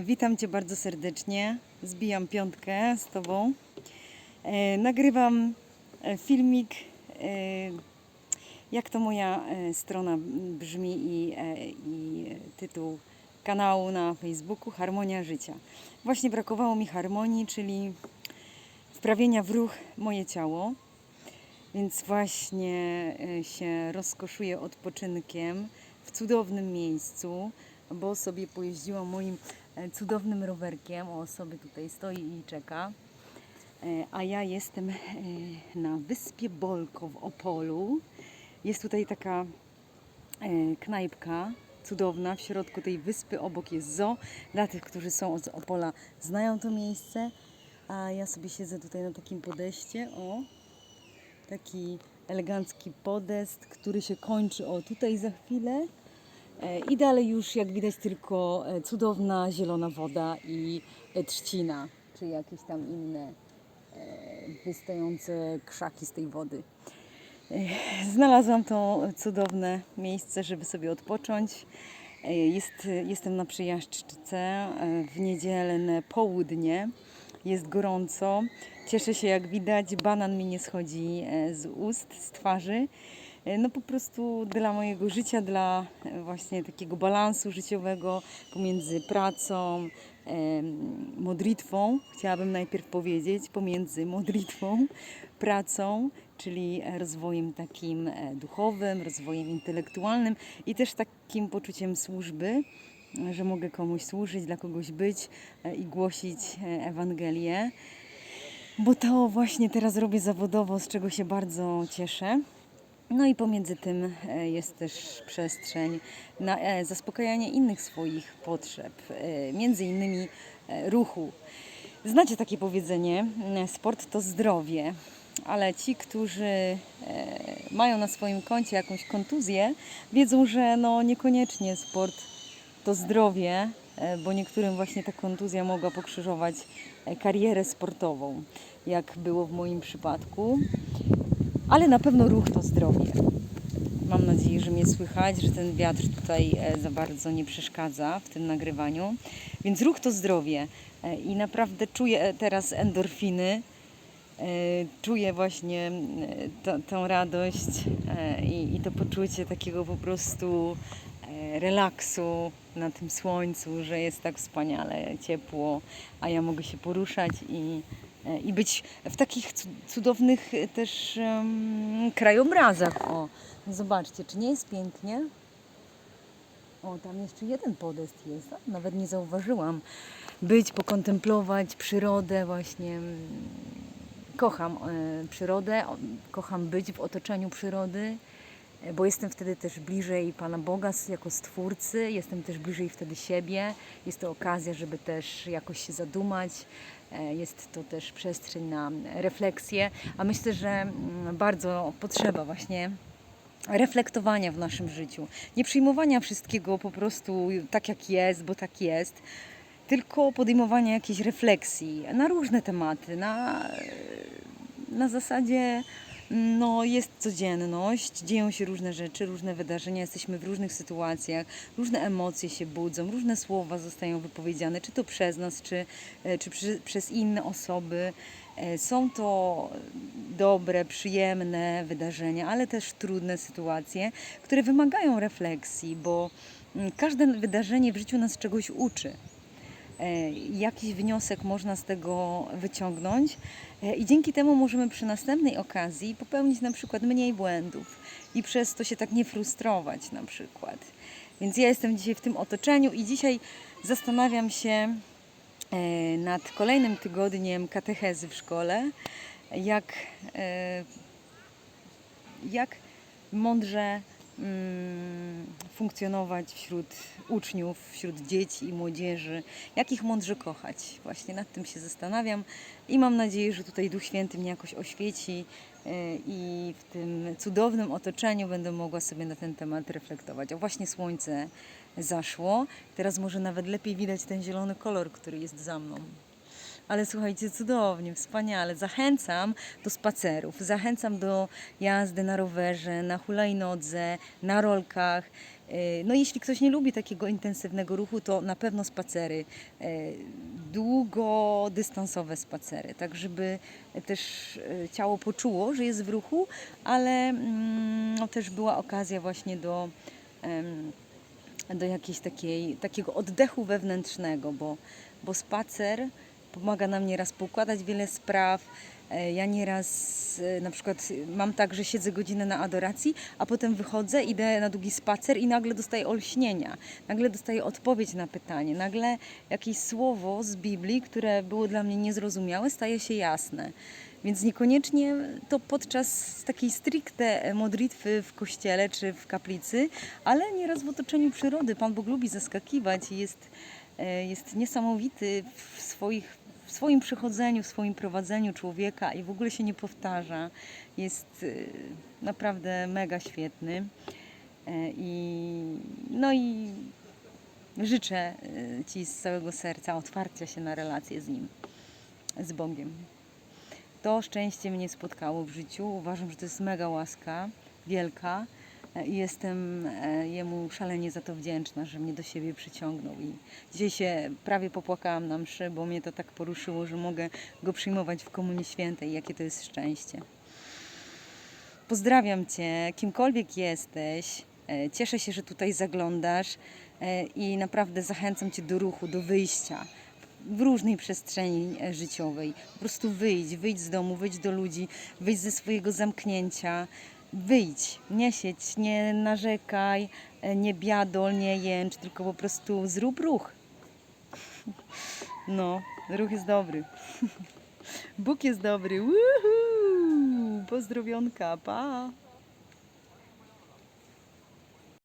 Witam Cię bardzo serdecznie. Zbijam piątkę z Tobą. E, nagrywam e, filmik, e, jak to moja strona brzmi i, i tytuł kanału na Facebooku Harmonia Życia. Właśnie brakowało mi harmonii, czyli wprawienia w ruch moje ciało. Więc właśnie się rozkoszuję odpoczynkiem w cudownym miejscu, bo sobie pojeździłam moim cudownym rowerkiem. O, sobie tutaj stoi i czeka. E, A ja jestem e, na wyspie Bolko w Opolu. Jest tutaj taka e, knajpka cudowna w środku tej wyspy. Obok jest zoo. Dla tych, którzy są z Opola, znają to miejsce. A ja sobie siedzę tutaj na takim podejście. O, taki elegancki podest, który się kończy o tutaj za chwilę. E, I dalej już jak widać tylko e, cudowna zielona woda i e, trzcina, czy jakieś tam inne wystające krzaki z tej wody. Znalazłam to cudowne miejsce, żeby sobie odpocząć. Jest, jestem na przejażdżce e, w niedzielne południe. Jest gorąco. Cieszę się, jak widać, banan mi nie schodzi z ust, z twarzy. E, No po prostu dla mojego życia, dla e, właśnie takiego balansu życiowego pomiędzy pracą, em, modlitwą, chciałabym najpierw powiedzieć, pomiędzy modlitwą, pracą, czyli e, rozwojem takim e, duchowym, rozwojem intelektualnym i też takim poczuciem służby, e, że mogę komuś służyć, dla kogoś być e, i głosić e, Ewangelię. Bo to właśnie teraz robię zawodowo, z czego się bardzo cieszę. No i pomiędzy tym e, jest też przestrzeń na e, zaspokajanie innych swoich potrzeb, e, między innymi ruchu. Znacie takie powiedzenie, sport to zdrowie, ale ci, którzy mają na swoim koncie jakąś kontuzję, wiedzą, że no niekoniecznie sport to zdrowie, bo niektórym właśnie ta kontuzja mogła pokrzyżować karierę sportową, jak było w moim przypadku. Ale na pewno ruch to zdrowie. Mam nadzieję, że mnie słychać, że ten wiatr tutaj e, za bardzo nie przeszkadza w tym nagrywaniu. Więc ruch to zdrowie E, i naprawdę czuję e, teraz endorfiny. Czuję właśnie tą radość i, i to poczucie takiego po prostu relaksu na tym słońcu, że jest tak wspaniale ciepło, a ja mogę się poruszać i, i być w takich cu- cudownych e, też em, krajobrazach. O, zobaczcie, czy nie jest pięknie? O, tam jeszcze jeden podest jest, nawet nie zauważyłam. Być, pokontemplować przyrodę właśnie. mm, Kocham e, przyrodę, kocham być w otoczeniu przyrody, bo jestem wtedy też bliżej Pana Boga jako Stwórcy, jestem też bliżej wtedy siebie. Jest to okazja, żeby też jakoś się zadumać. E, Jest to też przestrzeń na refleksję, a myślę, że mm, bardzo potrzeba właśnie reflektowania w naszym życiu. Nie przyjmowania wszystkiego po prostu tak, jak jest, bo tak jest, tylko podejmowania jakiejś refleksji na różne tematy, na, na zasadzie no, jest codzienność, dzieją się różne rzeczy, różne wydarzenia, jesteśmy w różnych sytuacjach, różne emocje się budzą, różne słowa zostają wypowiedziane, czy to przez nas, czy, e, czy przy, przez inne osoby. E, Są to dobre, przyjemne wydarzenia, ale też trudne sytuacje, które wymagają refleksji, bo mm, każde wydarzenie w życiu nas czegoś uczy jakiś wniosek można z tego wyciągnąć e, i dzięki temu możemy przy następnej okazji popełnić na przykład mniej błędów i przez to się tak nie frustrować na przykład. Więc ja jestem dzisiaj w tym otoczeniu i dzisiaj zastanawiam się e, nad kolejnym tygodniem katechezy w szkole, jak, e, jak mądrze funkcjonować wśród uczniów, wśród dzieci i młodzieży, jak ich mądrze kochać. Właśnie nad tym się zastanawiam i mam nadzieję, że tutaj Duch Święty mnie jakoś oświeci e, i w tym cudownym otoczeniu będę mogła sobie na ten temat reflektować. O właśnie słońce zaszło. Teraz może nawet lepiej widać ten zielony kolor, który jest za mną. Ale słuchajcie, cudownie, wspaniale. Zachęcam do spacerów, zachęcam do jazdy na rowerze, na hulajnodze, na rolkach. E, No jeśli ktoś nie lubi takiego intensywnego ruchu, to na pewno spacery, e, długodystansowe spacery, tak żeby też e, ciało poczuło, że jest w ruchu, ale mm, no, też była okazja właśnie do, do jakiejś takiej, takiego oddechu wewnętrznego, bo, bo spacer pomaga nam nieraz poukładać wiele spraw. E, Ja nieraz e, na przykład mam tak, że siedzę godzinę na adoracji, a potem wychodzę, idę na długi spacer i nagle dostaję olśnienia, nagle dostaję odpowiedź na pytanie, nagle jakieś słowo z Biblii, które było dla mnie niezrozumiałe, staje się jasne. Więc niekoniecznie to podczas takiej stricte modlitwy w kościele czy w kaplicy, ale nieraz w otoczeniu przyrody. Pan Bóg lubi zaskakiwać i jest, e, jest niesamowity w, swoich, w swoim przychodzeniu, w swoim prowadzeniu człowieka i w ogóle się nie powtarza. Jest e, naprawdę mega świetny. E, I, no i życzę e, Ci z całego serca otwarcia się na relację z Nim, z Bogiem. To szczęście mnie spotkało w życiu. Uważam, że to jest mega łaska, wielka i jestem e, Jemu szalenie za to wdzięczna, że mnie do siebie przyciągnął. I dzisiaj się prawie popłakałam na mszy, bo mnie to tak poruszyło, że mogę Go przyjmować w Komunii Świętej. Jakie to jest szczęście. Pozdrawiam Cię, kimkolwiek jesteś. E, Cieszę się, że tutaj zaglądasz e, i naprawdę zachęcam Cię do ruchu, do wyjścia w różnej przestrzeni e, życiowej. Po prostu wyjdź, wyjdź z domu, wyjdź do ludzi, wyjdź ze swojego zamknięcia. Wyjdź, nie siedź, nie narzekaj, e, nie biadol, nie jęcz, tylko po prostu zrób ruch. No, ruch jest dobry. Bóg jest dobry. Woohoo! Pozdrowionka, pa!